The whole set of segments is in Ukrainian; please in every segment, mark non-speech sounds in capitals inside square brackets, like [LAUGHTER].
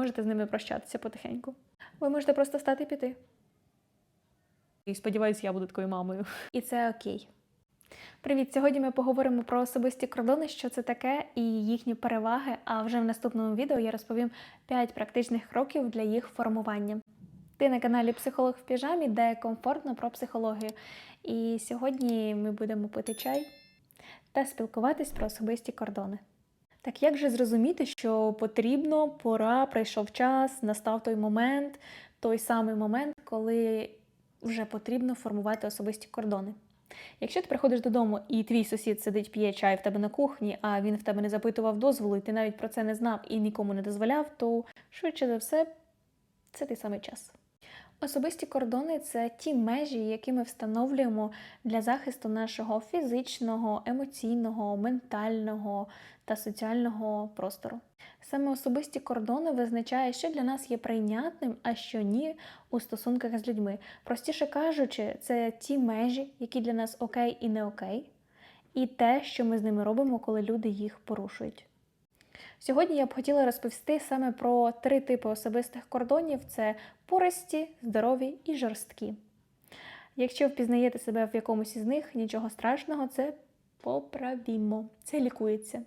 можете з ними прощатися потихеньку. Ви можете просто встати і піти. І сподіваюся, я буду такою мамою. І це окей. Привіт! Сьогодні ми поговоримо про особисті кордони, що це таке і їхні переваги. А вже в наступному відео я розповім 5 практичних кроків для їх формування. Ти на каналі Психолог в піжамі, де комфортно про психологію. І сьогодні ми будемо пити чай та спілкуватись про особисті кордони. Так як же зрозуміти, що потрібно, пора, прийшов час, настав той момент, той самий момент, коли вже потрібно формувати особисті кордони. Якщо ти приходиш додому і твій сусід сидить, п'є чай в тебе на кухні, а він в тебе не запитував дозволу, і ти навіть про це не знав і нікому не дозволяв, то швидше за все це той самий час. Особисті кордони це ті межі, які ми встановлюємо для захисту нашого фізичного, емоційного, ментального та соціального простору. Саме особисті кордони визначає, що для нас є прийнятним, а що ні у стосунках з людьми. Простіше кажучи, це ті межі, які для нас окей і не окей, і те, що ми з ними робимо, коли люди їх порушують. Сьогодні я б хотіла розповісти саме про три типи особистих кордонів: це пористі, здорові і жорсткі. Якщо впізнаєте себе в якомусь із них, нічого страшного, це поправімо, це лікується.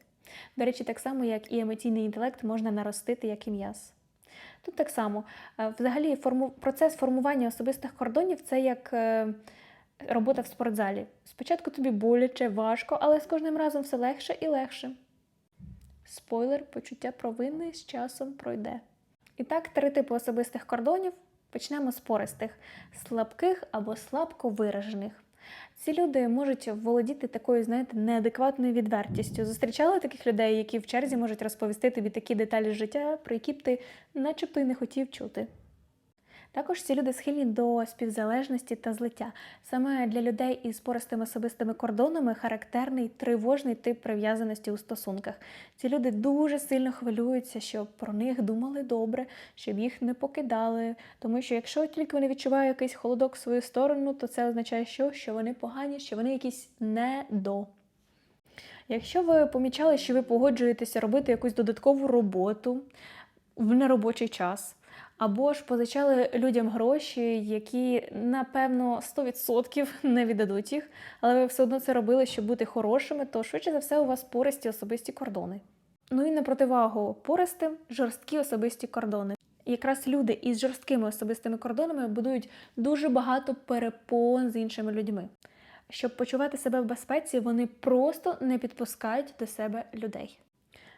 До речі, так само, як і емоційний інтелект можна наростити як і м'яз. Тут так само, Е, взагалі, форму... процес формування особистих кордонів це як е, робота в спортзалі. Спочатку тобі боляче, важко, але з кожним разом все легше і легше. Спойлер, почуття провини з часом пройде. І так, три типи особистих кордонів. Почнемо з пористих, слабких або слабко виражених. Ці люди можуть володіти такою, знаєте, неадекватною відвертістю. Зустрічали таких людей, які в черзі можуть розповісти тобі такі деталі життя, про які б ти начебто й не хотів чути. Також ці люди схильні до співзалежності та злиття. Саме для людей із пористими особистими кордонами характерний тривожний тип прив'язаності у стосунках. Ці люди дуже сильно хвилюються, щоб про них думали добре, щоб їх не покидали. Тому що якщо тільки вони відчувають якийсь холодок в свою сторону, то це означає, що, що вони погані, що вони якісь не до. Якщо ви помічали, що ви погоджуєтеся робити якусь додаткову роботу в неробочий час, або ж позичали людям гроші, які, напевно, 100% [LAUGHS] не віддадуть їх, але ви все одно це робили, щоб бути хорошими, то швидше за все у вас пористі особисті кордони. Ну і на противагу пористим жорсткі особисті кордони. Якраз люди із жорсткими особистими кордонами будують дуже багато перепон з іншими людьми. Щоб почувати себе в безпеці, вони просто не підпускають до себе людей.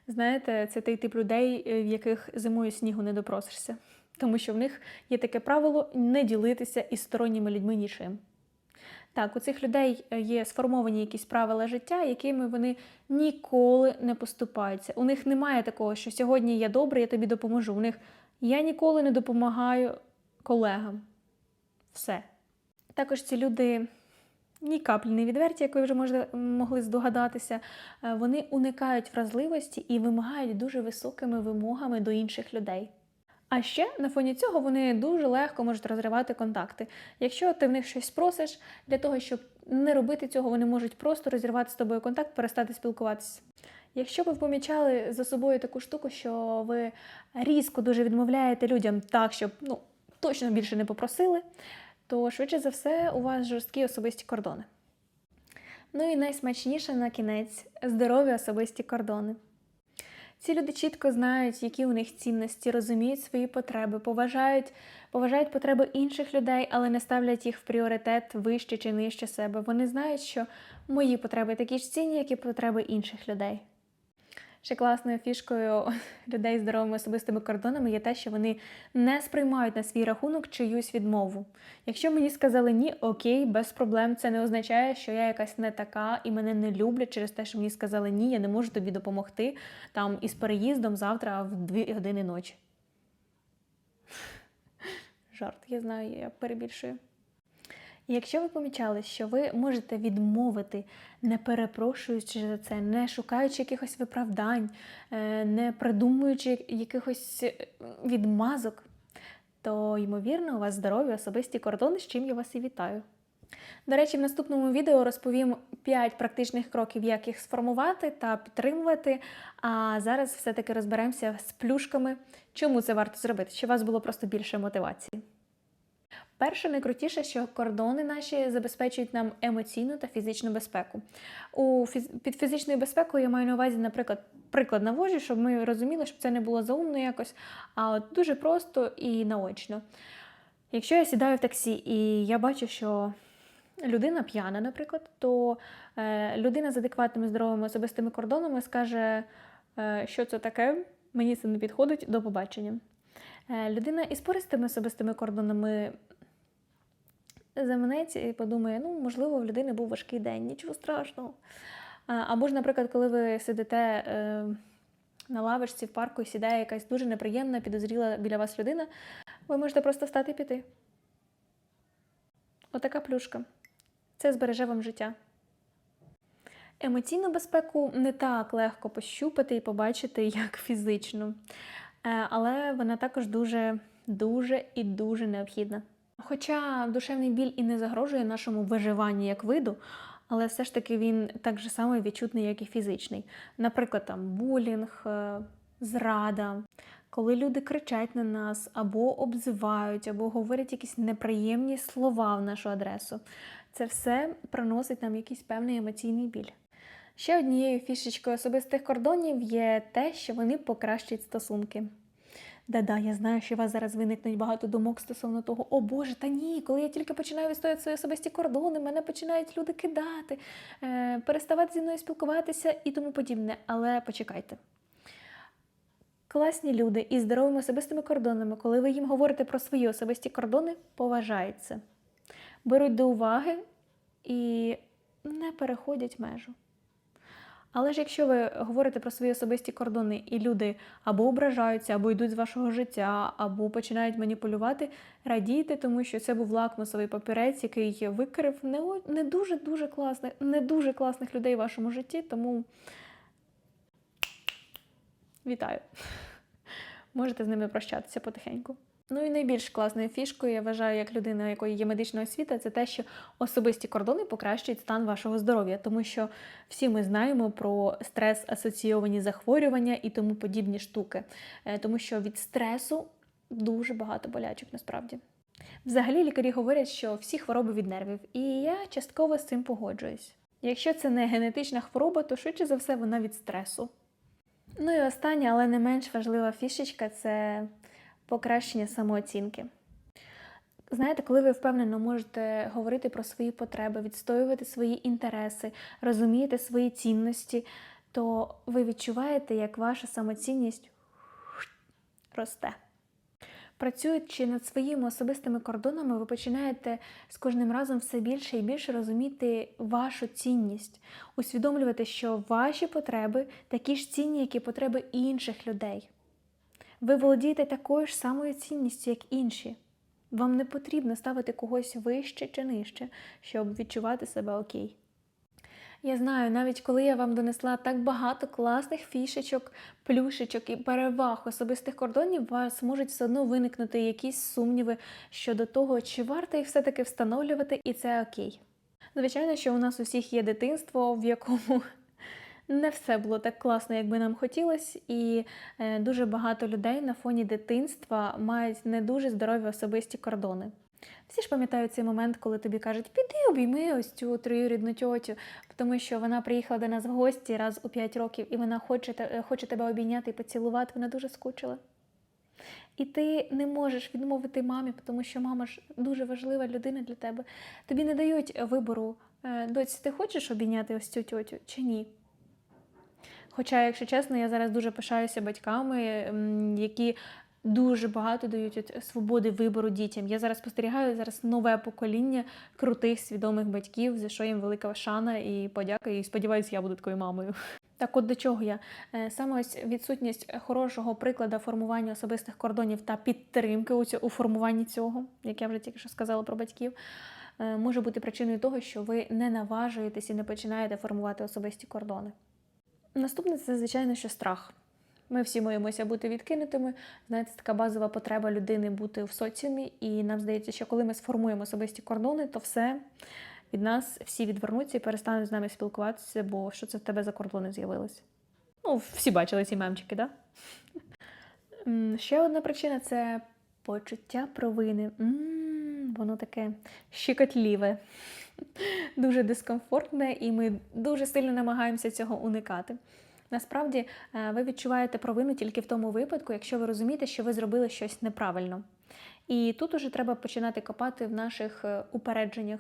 Знаєте, це той тип людей, е, в яких зимою снігу не допросишся, тому що в них є таке правило не ділитися із сторонніми людьми нічим. Так, у цих людей е, є сформовані якісь правила життя, якими вони ніколи не поступаються. У них немає такого, що сьогодні я добре, я тобі допоможу. У них я ніколи не допомагаю колегам. Все. Також ці люди ні каплі не відверті, як ви вже може, могли здогадатися. Е, Вони уникають вразливості і вимагають дуже високими вимогами до інших людей. А ще на фоні цього вони дуже легко можуть розривати контакти. Якщо ти в них щось просиш, для того, щоб не робити цього, вони можуть просто розірвати з тобою контакт, перестати спілкуватися. Якщо ви помічали за собою таку штуку, що ви різко дуже відмовляєте людям так, щоб ну, точно більше не попросили, то швидше за все у вас жорсткі особисті кордони. Ну і найсмачніше на кінець здорові особисті кордони. Ці люди чітко знають, які у них цінності, розуміють свої потреби, поважають, поважають потреби інших людей, але не ставлять їх в пріоритет вище чи нижче себе. Вони знають, що мої потреби такі ж цінні, як і потреби інших людей. Ще класною фішкою [LAUGHS] людей з здоровими особистими кордонами є те, що вони не сприймають на свій рахунок чиюсь відмову. Якщо мені сказали ні, окей, без проблем, це не означає, що я якась не така і мене не люблять через те, що мені сказали ні, я не можу тобі допомогти там із переїздом завтра в 2 години ночі. [LAUGHS] Жарт, я знаю, я перебільшую. Якщо ви помічали, що ви можете відмовити, не перепрошуючи за це, не шукаючи якихось виправдань, е, не придумуючи якихось е, відмазок, то ймовірно у вас здорові особисті кордони, з чим я вас і вітаю. До речі, в наступному відео розповім 5 практичних кроків, як їх сформувати та підтримувати. А зараз все-таки розберемося з плюшками, чому це варто зробити, щоб у вас було просто більше мотивації. Перше, найкрутіше, що кордони наші забезпечують нам емоційну та фізичну безпеку. У фіз... Під фізичною безпекою я маю на увазі, наприклад, приклад навожу, щоб ми розуміли, щоб це не було заумно якось, а от дуже просто і наочно. Якщо я сідаю в таксі і я бачу, що людина п'яна, наприклад, то е, людина з адекватними здоровими особистими кордонами скаже, е, що це таке, мені це не підходить, до побачення. Е, людина із пористими особистими кордонами заманеться і подумає, ну, можливо, в людини був важкий день, нічого страшного. Або ж, наприклад, коли ви сидите е, на лавочці в парку і сідає якась дуже неприємна, підозріла біля вас людина, ви можете просто встати і піти. Отака плюшка. Це збереже вам життя. Емоційну безпеку не так легко пощупати і побачити, як фізичну, Е, але вона також дуже, дуже і дуже необхідна. Хоча душевний біль і не загрожує нашому виживанню як виду, але все ж таки він так же само відчутний, як і фізичний. Наприклад, там булінг, е, зрада, коли люди кричать на нас, або обзивають, або говорять якісь неприємні слова в нашу адресу. Це все приносить нам якийсь певний емоційний біль. Ще однією фішечкою особистих кордонів є те, що вони покращують стосунки. Да-да, я знаю, що у вас зараз виникнуть багато думок стосовно того, о Боже, та ні, коли я тільки починаю відстояти свої особисті кордони, мене починають люди кидати, е, переставати зі мною спілкуватися і тому подібне. Але почекайте. Класні люди із здоровими особистими кордонами, коли ви їм говорите про свої особисті кордони, поважають це, беруть до уваги і не переходять межу. Але ж якщо ви говорите про свої особисті кордони, і люди або ображаються, або йдуть з вашого життя, або починають маніпулювати, радійте, тому що це був лакмусовий папірець, який викрив не, дуже дуже класних, не дуже класних людей в вашому житті, тому вітаю. [LAUGHS] Можете з ними прощатися потихеньку. Ну і найбільш класною фішкою, я вважаю, як людина, якої є медична освіта, це те, що особисті кордони покращують стан вашого здоров'я, тому що всі ми знаємо про стрес асоційовані захворювання і тому подібні штуки, Е, тому що від стресу дуже багато болячок насправді. Взагалі лікарі говорять, що всі хвороби від нервів, і я частково з цим погоджуюсь. Якщо це не генетична хвороба, то швидше за все вона від стресу. Ну і остання, але не менш важлива фішечка це покращення самооцінки. Знаєте, коли ви впевнено можете говорити про свої потреби, відстоювати свої інтереси, розумієте свої цінності, то ви відчуваєте, як ваша самоцінність росте. Працюючи над своїми особистими кордонами, ви починаєте з кожним разом все більше і більше розуміти вашу цінність, усвідомлювати, що ваші потреби такі ж цінні, як і потреби інших людей. Ви володієте такою ж самою цінністю, як інші. Вам не потрібно ставити когось вище чи нижче, щоб відчувати себе окей. Я знаю, навіть коли я вам донесла так багато класних фішечок, плюшечок і переваг особистих кордонів, у вас можуть все одно виникнути якісь сумніви щодо того, чи варто їх все-таки встановлювати, і це окей. Звичайно, що у нас усіх є дитинство, в якому не все було так класно, як би нам хотілося, і е, дуже багато людей на фоні дитинства мають не дуже здорові особисті кордони. Всі ж пам'ятають цей момент, коли тобі кажуть, піди обійми ось цю троюрідну тьотю, тому що вона приїхала до нас в гості раз у 5 років, і вона хоче, те- хоче тебе обійняти і поцілувати, вона дуже скучила. І ти не можеш відмовити мамі, тому що мама ж дуже важлива людина для тебе. Тобі не дають вибору, е, доці, ти хочеш обійняти ось цю тьотю чи ні? Хоча, якщо чесно, я зараз дуже пишаюся батьками, які дуже багато дають свободи вибору дітям. Я зараз спостерігаю зараз нове покоління крутих свідомих батьків, за що їм велика шана і подяка. І сподіваюся, я буду такою мамою. Так, от до чого я Е, саме ось відсутність хорошого прикладу формування особистих кордонів та підтримки у, формуванні цього, як я вже тільки що сказала про батьків, е, може бути причиною того, що ви не наважуєтесь і не починаєте формувати особисті кордони. Наступне це, звичайно, що страх. Ми всі боїмося бути відкинутими. Знаєте, така базова потреба людини бути в соціумі, і нам здається, що коли ми сформуємо особисті кордони, то все від нас всі відвернуться і перестануть з нами спілкуватися, бо що це в тебе за кордони з'явилися. Ну, всі бачили ці мемчики? Да? Ще одна причина це почуття провини. М, Воно таке щекотліве, дуже дискомфортне, і ми дуже сильно намагаємося цього уникати. Насправді, е, ви відчуваєте провину тільки в тому випадку, якщо ви розумієте, що ви зробили щось неправильно. І тут уже треба починати копати в наших е, упередженнях.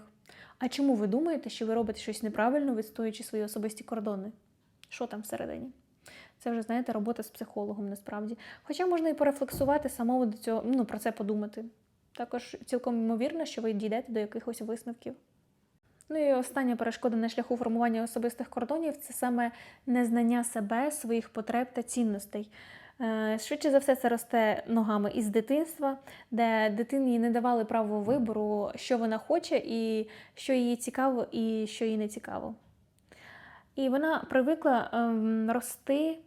А чому ви думаєте, що ви робите щось неправильно, відстоюючи свої особисті кордони? Що там всередині? Це вже, знаєте, робота з психологом насправді. Хоча можна і порефлексувати самому до цього, ну, про це подумати. Також цілком ймовірно, що ви дійдете до якихось висновків. Ну і остання перешкода на шляху формування особистих кордонів це саме незнання себе, своїх потреб та цінностей. Е, Швидше за все, це росте ногами із дитинства, де дитині не давали право вибору, що вона хоче, і що їй цікаво, і що їй не цікаво. І вона привикла ем, рости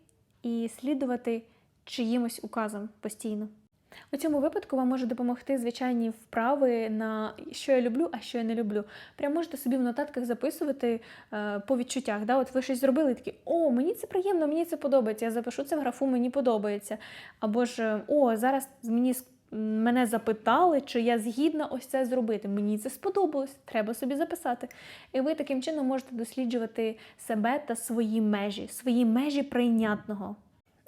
і слідувати чиїмось указам постійно. У цьому випадку вам може допомогти звичайні вправи на що я люблю, а що я не люблю. Прямо можете собі в нотатках записувати е, по відчуттях. Да? От ви щось зробили, такі о, мені це приємно, мені це подобається. Я запишу це в графу, мені подобається. Або ж о, зараз мені мене запитали, чи я згідна ось це зробити. Мені це сподобалось, треба собі записати. І ви таким чином можете досліджувати себе та свої межі, свої межі прийнятного.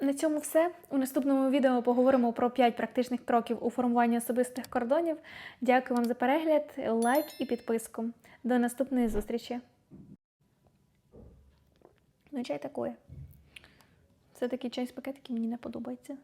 На цьому все. У наступному відео поговоримо про 5 практичних кроків у формуванні особистих кордонів. Дякую вам за перегляд, лайк і підписку. До наступної зустрічі. Ну, чай такое. Все-таки чай з пакетики мені не подобається.